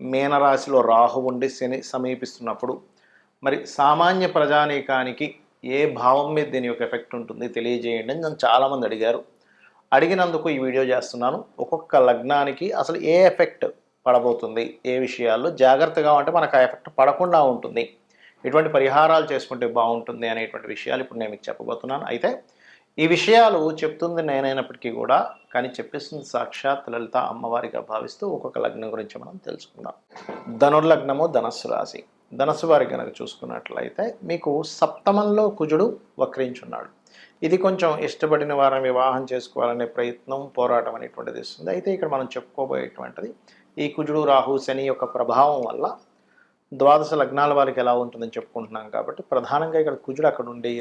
మీనరాశిలో రాహు ఉండి శని సమీపిస్తున్నప్పుడు మరి సామాన్య ప్రజానీకానికి ఏ భావం మీద దీని యొక్క ఎఫెక్ట్ ఉంటుంది తెలియజేయండి అని నన్ను చాలామంది అడిగారు. అడిగినందుకు ఈ వీడియో చేస్తున్నాను. ఒక్కొక్క లగ్నానికి అసలు ఏ ఎఫెక్ట్ పడబోతుంది ఏ విషయాల్లో జాగ్రత్తగా ఉంటే మనకు ఆ ఎఫెక్ట్ పడకుండా ఉంటుంది ఎటువంటి పరిహారాలు చేసుకుంటే బాగుంటుంది అనేటువంటి విషయాలు ఇప్పుడు నేను మీకు చెప్పబోతున్నాను. అయితే ఈ విషయాలు చెప్తుంది నేనైనప్పటికీ కూడా కానీ చెప్పిస్తుంది సాక్షాత్ లలిత అమ్మవారిగా భావిస్తూ ఒక్కొక్క లగ్నం గురించి మనం తెలుసుకుందాం. ధనుర్లగ్నము ధనస్సు రాశి. ధనస్సు వారి కనుక చూసుకున్నట్లయితే మీకు సప్తమంలో కుజుడు వక్రించున్నాడు. ఇది కొంచెం ఇష్టపడిన వారిని వివాహం చేసుకోవాలనే ప్రయత్నం పోరాటం అనేటువంటిది ఇస్తుంది. అయితే ఇక్కడ మనం చెప్పుకోబోయేటువంటిది ఈ కుజుడు రాహు శని యొక్క ప్రభావం వల్ల ద్వాదశ లగ్నాల వారికి ఎలా ఉంటుందని చెప్పుకుంటున్నాం కాబట్టి ప్రధానంగా ఇక్కడ కుజుడు అక్కడ ఉండే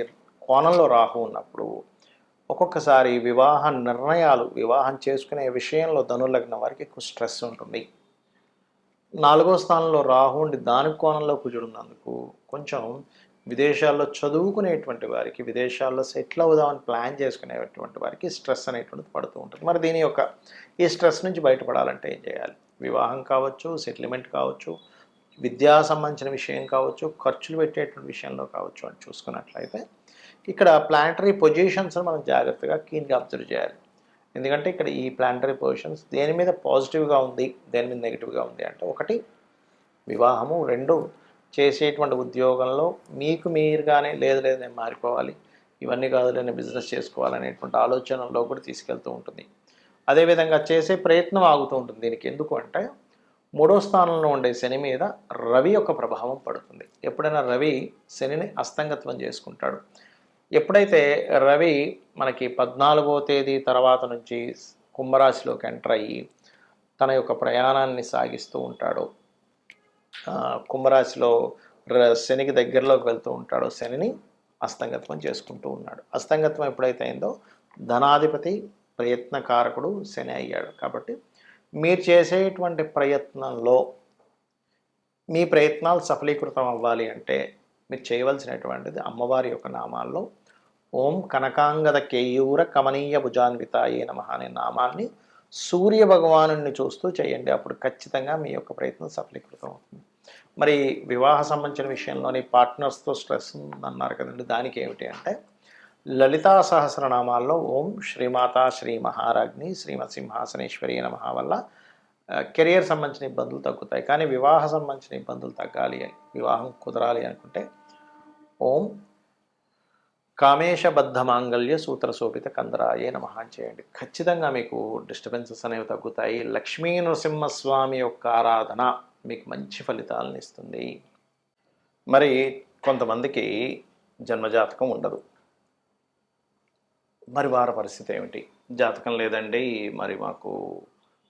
కోణంలో రాహు ఉన్నప్పుడు ఒక్కొక్కసారి వివాహ నిర్ణయాలు వివాహం చేసుకునే విషయంలో ధనుర్లగ్నం వారికి ఎక్కువ స్ట్రెస్ ఉంటుంది. నాలుగో స్థానంలో రాహు ఉండి దాని కోణంలో కుజుడున్నందుకు కొంచెం విదేశాల్లో చదువుకునేటువంటి వారికి విదేశాల్లో సెటిల్ అవుదామని ప్లాన్ చేసుకునేటువంటి వారికి స్ట్రెస్ అనేటువంటిది పడుతూ ఉంటుంది. మరి దీని యొక్క ఈ స్ట్రెస్ నుంచి బయటపడాలంటే ఏం చేయాలి? వివాహం కావచ్చు సెటిల్మెంట్ కావచ్చు విద్యా సంబంధించిన విషయం కావచ్చు ఖర్చులు పెట్టేటువంటి విషయంలో కావచ్చు అని చూసుకున్నట్లయితే ఇక్కడ ప్లానటరీ పొజిషన్స్ని మనం జాగ్రత్తగా కీన్గా అబ్జర్వ్ చేయాలి. ఎందుకంటే ఇక్కడ ఈ ప్లానటరీ పొజిషన్స్ దేని మీద పాజిటివ్గా ఉంది దేని మీద నెగిటివ్గా ఉంది అంటే ఒకటి వివాహము రెండు చేసేటువంటి ఉద్యోగంలో మీకు మీరుగానే లేదు లేదు నేను మారిపోవాలి ఇవన్నీ కాదు నేను బిజినెస్ చేసుకోవాలనేటువంటి ఆలోచనలో కూడా తీసుకెళ్తూ ఉంటుంది. అదేవిధంగా చేసే ప్రయత్నం ఆగుతూ ఉంటుంది. దీనికి ఎందుకు అంటే మూడో స్థానంలో ఉండే శని మీద రవి యొక్క ప్రభావం పడుతుంది. ఎప్పుడైనా రవి శనిని అస్తంగత్వం చేసుకుంటాడు. ఎప్పుడైతే రవి మనకి పద్నాలుగో తేదీ తర్వాత నుంచి కుంభరాశిలోకి ఎంటర్ అయ్యి తన యొక్క ప్రయాణాన్ని సాగిస్తూ ఉంటాడో. కుంభరాశిలో ర- శనికి దగ్గరలోకి వెళ్తూ ఉంటాడో. శనిని అస్తంగత్వం చేసుకుంటూ ఉన్నాడు. అస్తంగత్వం ఎప్పుడైతే అయిందో ధనాధిపతి ప్రయత్నకారకుడు శని అయ్యాడు. కాబట్టి మీరు చేసేటువంటి ప్రయత్నంలో మీ ప్రయత్నాలు సఫలీకృతం అవ్వాలి అంటే మీరు చేయవలసినటువంటిది అమ్మవారి యొక్క నామాల్లో ఓం కనకాంగద కేయూర కమనీయ భుజాన్వితాయే నమ అనే నామాన్ని సూర్య భగవాను చూస్తూ చేయండి. అప్పుడు ఖచ్చితంగా మీ యొక్క ప్రయత్నం సఫలీకృతం అవుతుంది. మరి వివాహ సంబంధించిన విషయంలోని పార్ట్నర్స్తో స్ట్రెస్ ఉందన్నారు కదండి. దానికి ఏమిటి అంటే లలితా సహస్రనామాల్లో ఓం శ్రీమాత శ్రీ మహారాజ్ని శ్రీమత్ సింహాసనేశ్వరి నమ వల్ల కెరియర్ సంబంధించిన ఇబ్బందులు తగ్గుతాయి. కానీ వివాహ సంబంధించిన ఇబ్బందులు తగ్గాలి అని వివాహం కుదరాలి అనుకుంటే ఓం కామేశబద్ధ మాంగళ్య సూత్ర శోభిత కందరాయే నమ అని చేయండి. ఖచ్చితంగా మీకు డిస్టర్బెన్సెస్ అనేవి తగ్గుతాయి. లక్ష్మీ నరసింహస్వామి యొక్క ఆరాధన మీకు మంచి ఫలితాలను ఇస్తుంది. మరి కొంతమందికి జన్మజాతకం ఉండదు. మరి వారి పరిస్థితి ఏమిటి? జాతకం లేదండి. మరి మాకు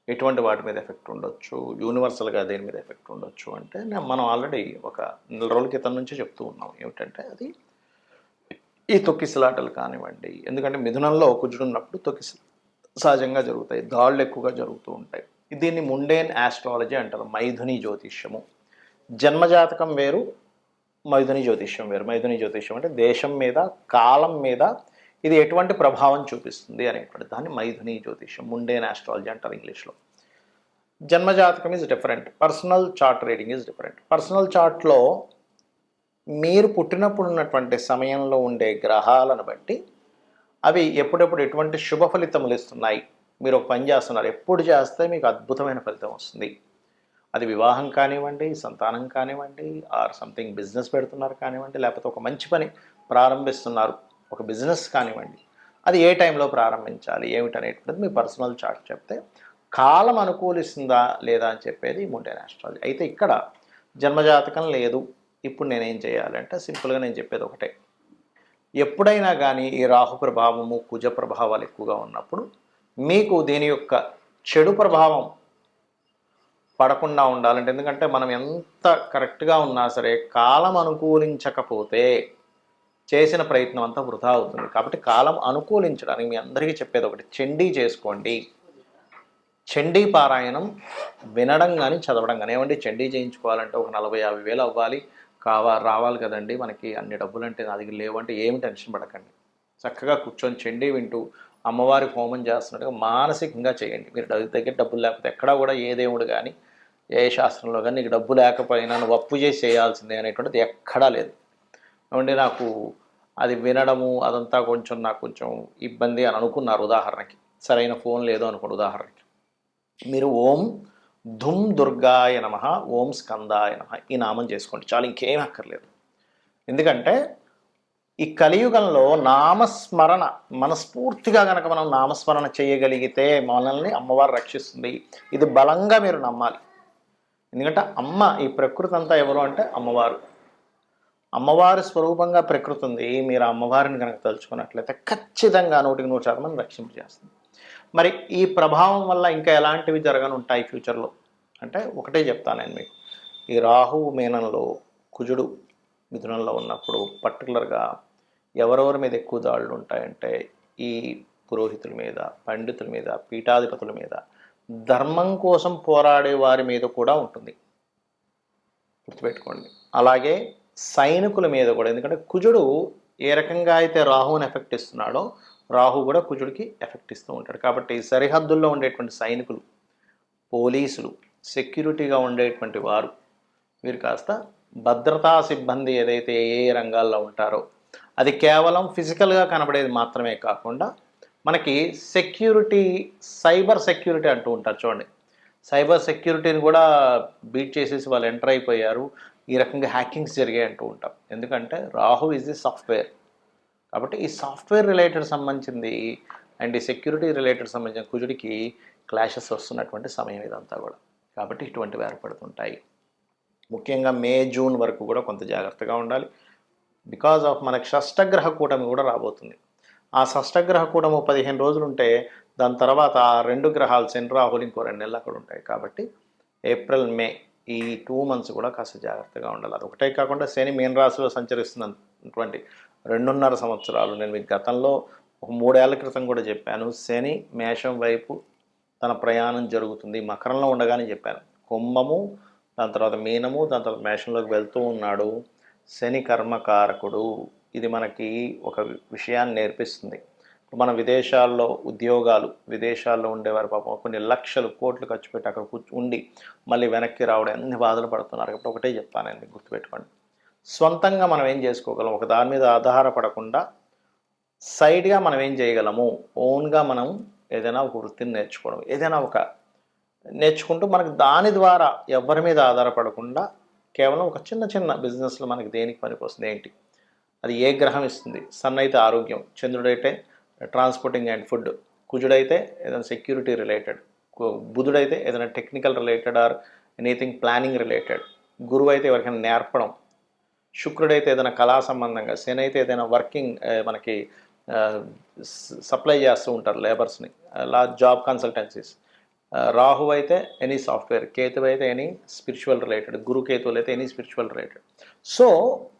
ఎటువంటి వాటి మీద ఎఫెక్ట్ ఉండొచ్చు? యూనివర్సల్గా దేని మీద ఎఫెక్ట్ ఉండొచ్చు? అంటే మనం ఆల్రెడీ ఒక నెల రోజుల క్రితం నుంచి చెప్తూ ఉన్నాం. ఏమిటంటే అది ఈ తొక్కిసలాటలు కానివ్వండి ఎందుకంటే మిథునంలో కుజుడున్నప్పుడు తొక్కిస సహజంగా జరుగుతాయి దాళ్ళు ఎక్కువగా జరుగుతూ ఉంటాయి. దీన్ని ముండేన్ ఆస్ట్రాలజీ అంటారు మైథుని జ్యోతిష్యము. జన్మజాతకం వేరు మైథుని జ్యోతిష్యం వేరు. మైథుని జ్యోతిష్యం అంటే దేశం మీద కాలం మీద ఇది ఎటువంటి ప్రభావం చూపిస్తుంది అనేటువంటి దాన్ని మైథుని జ్యోతిష్యం ముండేన్ ఆస్ట్రాలజీ అంటారు ఇంగ్లీష్లో. జన్మజాతకం is different personal chart reading is different personal చార్ట్లో మీరు పుట్టినప్పుడు ఉన్నటువంటి సమయంలో ఉండే గ్రహాలను బట్టి అవి ఎప్పుడెప్పుడు ఎటువంటి శుభ ఫలితములు ఇస్తున్నాయి? మీరు ఒక పని చేస్తున్నారు. ఎప్పుడు చేస్తే మీకు అద్భుతమైన ఫలితం వస్తుంది. అది వివాహం కానివ్వండి సంతానం కానివ్వండి ఆర్ సంథింగ్ బిజినెస్ పెడుతున్నారు కానివ్వండి లేకపోతే ఒక మంచి పని ప్రారంభిస్తున్నారు ఒక బిజినెస్ కానివ్వండి అది ఏ టైంలో ప్రారంభించాలి ఏమిటనేటువంటిది మీ పర్సనల్ చార్ట్ చెప్తే కాలం అనుకూలిస్తుందా లేదా అని చెప్పేది ముండేన్ ఆస్ట్రాలజీ అయితే ఇక్కడ జన్మజాతకం లేదు ఇప్పుడు నేనేం చేయాలంటే సింపుల్గా నేను చెప్పేది ఒకటే. ఎప్పుడైనా కానీ ఈ రాహు ప్రభావము కుజ ప్రభావాలు ఎక్కువగా ఉన్నప్పుడు మీకు దీని యొక్క చెడు ప్రభావం పడకుండా ఉండాలంటే ఎందుకంటే మనం ఎంత కరెక్ట్గా ఉన్నా సరే కాలం అనుకూలించకపోతే చేసిన ప్రయత్నం అంతా వృధా అవుతుంది. కాబట్టి కాలం అనుకూలించడానికి మీ అందరికీ చెప్పేది ఒకటి చండీ చేసుకోండి. చండీ పారాయణం వినడం కానీ చదవడం కానీ ఏమండి? చండీ చేయించుకోవాలంటే ఒక నలభై యాభై వేలు అవ్వాలి. కావా రావాలి కదండి మనకి అన్ని డబ్బులు అంటే నా దగ్గర లేవంటే ఏమి టెన్షన్ పడకండి. చక్కగా కూర్చొని చెండి వింటూ అమ్మవారి హోమం చేస్తున్నట్టుగా మానసికంగా చేయండి. మీరు దగ్గర డబ్బులు లేకపోతే ఎక్కడా కూడా ఏ దేవుడు కానీ ఏ శాస్త్రంలో కానీ నీకు డబ్బు లేకపోయినా నువ్వు అప్పు చేసి చేయాల్సిందే అనేటువంటిది ఎక్కడా లేదు. ఏమంటే నాకు అది వినడము అదంతా కొంచెం నాకు కొంచెం ఇబ్బంది అని అనుకున్నారు ఉదాహరణకి. సరైన ఫోన్ లేదు అనుకోండి ఉదాహరణకి. మీరు ఓం ధుమ్ దుర్గాయ నమ ఓం స్కందాయ నమ ఈ నామం చేసుకోండి. చాలా ఇంకేం అక్కర్లేదు. ఎందుకంటే ఈ కలియుగంలో నామస్మరణ మనస్ఫూర్తిగా కనుక మనం నామస్మరణ చేయగలిగితే మనల్ని అమ్మవారు రక్షిస్తుంది. ఇది బలంగా మీరు నమ్మాలి. ఎందుకంటే అమ్మ ఈ ప్రకృతి అంతా ఎవరు అంటే అమ్మవారు. అమ్మవారి స్వరూపంగా ప్రకృతి ఉంది. మీరు అమ్మవారిని కనుక తలుచుకున్నట్లయితే ఖచ్చితంగా నూటికి నూరు శాతం రక్షింపజేస్తుంది. మరి ఈ ప్రభావం వల్ల ఇంకా ఎలాంటివి జరగనుంటాయి ఫ్యూచర్లో? అంటే ఒకటే చెప్తాను నేను మీకు. ఈ రాహువు మీనంలో కుజుడు మిథునంలో ఉన్నప్పుడు పర్టికులర్గా ఎవరెవరి మీద ఎక్కువ దాడులు ఉంటాయంటే ఈ పురోహితుల మీద పండితుల మీద పీఠాధిపతుల మీద ధర్మం కోసం పోరాడే వారి మీద కూడా ఉంటుంది. గుర్తుపెట్టుకోండి. అలాగే సైనికుల మీద కూడా. ఎందుకంటే కుజుడు ఏ రకంగా అయితే రాహుని ఎఫెక్ట్ ఇస్తున్నాడో రాహు కూడా కుజుడికి ఎఫెక్ట్ ఇస్తూ ఉంటాడు. కాబట్టి సరిహద్దుల్లో ఉండేటువంటి సైనికులు పోలీసులు సెక్యూరిటీగా ఉండేటువంటి వారు వీరు కాస్త భద్రతా సిబ్బంది ఏదైతే ఏ ఏ రంగాల్లో ఉంటారో అది కేవలం ఫిజికల్గా కనబడేది మాత్రమే కాకుండా మనకి సెక్యూరిటీ సైబర్ సెక్యూరిటీ అంటూ ఉంటారు చూడండి. సైబర్ సెక్యూరిటీని కూడా బీట్ చేసేసి వాళ్ళు ఎంటర్ అయిపోయారు. ఈ రకంగా హ్యాకింగ్స్ జరిగాయి అంటూ ఉంటాం. ఎందుకంటే రాహు ఈజ్ ది సాఫ్ట్వేర్ కాబట్టి ఈ సాఫ్ట్వేర్ రిలేటెడ్ సంబంధించింది అండ్ ఈ సెక్యూరిటీ రిలేటెడ్ సంబంధించిన కుజుడికి క్లాషెస్ వస్తున్నటువంటి సమయం ఇదంతా కూడా. కాబట్టి ఇటువంటివి ఏర్పడుతుంటాయి. ముఖ్యంగా మే జూన్ వరకు కూడా కొంత జాగ్రత్తగా ఉండాలి. బికాజ్ ఆఫ్ మనకి షష్టగ్రహ కూటమి కూడా రాబోతుంది. ఆ షష్టగ్రహ కూటము పదిహేను రోజులు ఉంటే దాని తర్వాత ఆ రెండు గ్రహాలు శని రాహులు ఇంకో రెండు నెలలు అక్కడ ఉంటాయి. కాబట్టి ఏప్రిల్ మే ఈ టూ మంత్స్ కూడా కాస్త జాగ్రత్తగా ఉండాలి. అది ఒకటే కాకుండా శని మీన రాశిలో సంచరిస్తున్నటువంటి రెండున్నర సంవత్సరాలు. నేను మీకు గతంలో ఒక మూడేళ్ళ క్రితం కూడా చెప్పాను శని మేషం వైపు తన ప్రయాణం జరుగుతుంది మకరంలో ఉండగానే చెప్పాను. కుంభము దాని తర్వాత మీనము దాని తర్వాత మేషంలోకి వెళ్తూ ఉన్నాడు. శని కర్మకారకుడు. ఇది మనకి ఒక విషయాన్ని నేర్పిస్తుంది. మన విదేశాల్లో ఉద్యోగాలు విదేశాల్లో ఉండేవారు పాపం కొన్ని లక్షలు కోట్లు ఖర్చు పెట్టి అక్కడ కూర్చు ఉండి మళ్ళీ వెనక్కి రావడం అన్ని బాధలు పడుతున్నారు. కాబట్టి ఒకటే చెప్తానండి గుర్తుపెట్టుకోండి. సొంతంగా మనం ఏం చేసుకోగలం? ఒక దాని మీద ఆధారపడకుండా సైడ్గా మనం ఏం చేయగలము? ఓన్గా మనం ఏదైనా ఒక వృత్తిని నేర్చుకోవడం. ఏదైనా ఒక నేర్చుకుంటూ మనకు దాని ద్వారా ఎవరి మీద ఆధారపడకుండా కేవలం ఒక చిన్న చిన్న బిజినెస్లో మనకి దేనికి పనికొస్తుంది? ఏంటి? అది ఏ గ్రహం ఇస్తుంది? సన్ అయితే ఆరోగ్యం చంద్రుడైతే ట్రాన్స్పోర్టింగ్ అండ్ ఫుడ్ కుజుడైతే ఏదైనా సెక్యూరిటీ రిలేటెడ్ బుధుడైతే ఏదైనా technical related or anything planning related గురువు అయితే ఎవరికైనా నేర్పడం శుక్రుడైతే ఏదైనా కళా సంబంధంగా శని అయితే ఏదైనా వర్కింగ్ మనకి సప్లై చేస్తూ ఉంటారు లేబర్స్ని. అలా జాబ్ కన్సల్టెన్సీస్. రాహు అయితే ఎనీ సాఫ్ట్వేర్ కేతు అయితే ఎనీ స్పిరిచువల్ రిలేటెడ్ గురు కేతువులు అయితే ఎనీ స్పిరిచువల్ రిలేటెడ్. సో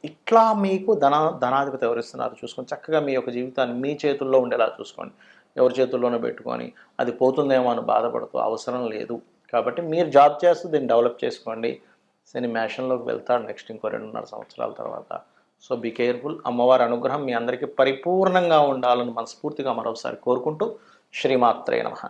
ఇట్లా మీకు ధన ధనాధిపతి ఎవరిస్తున్నారు చూసుకొని చక్కగా మీ యొక్క జీవితాన్ని మీ చేతుల్లో ఉండేలా చూసుకోండి. ఎవరి చేతుల్లోనే పెట్టుకొని అది పోతుందేమో అని బాధపడుతూ అవసరం లేదు. కాబట్టి మీరు జాబ్ చేస్తూ దీన్ని డెవలప్ చేసుకోండి. శని మేషంలోకి వెళ్తాడు నెక్స్ట్ ఇంకో రెండున్నర సంవత్సరాల తర్వాత. సో బీ కేర్ఫుల్ అమ్మవారి అనుగ్రహం మీ అందరికీ పరిపూర్ణంగా ఉండాలని మనస్ఫూర్తిగా మరోసారి కోరుకుంటూ శ్రీమాత్రే నమః.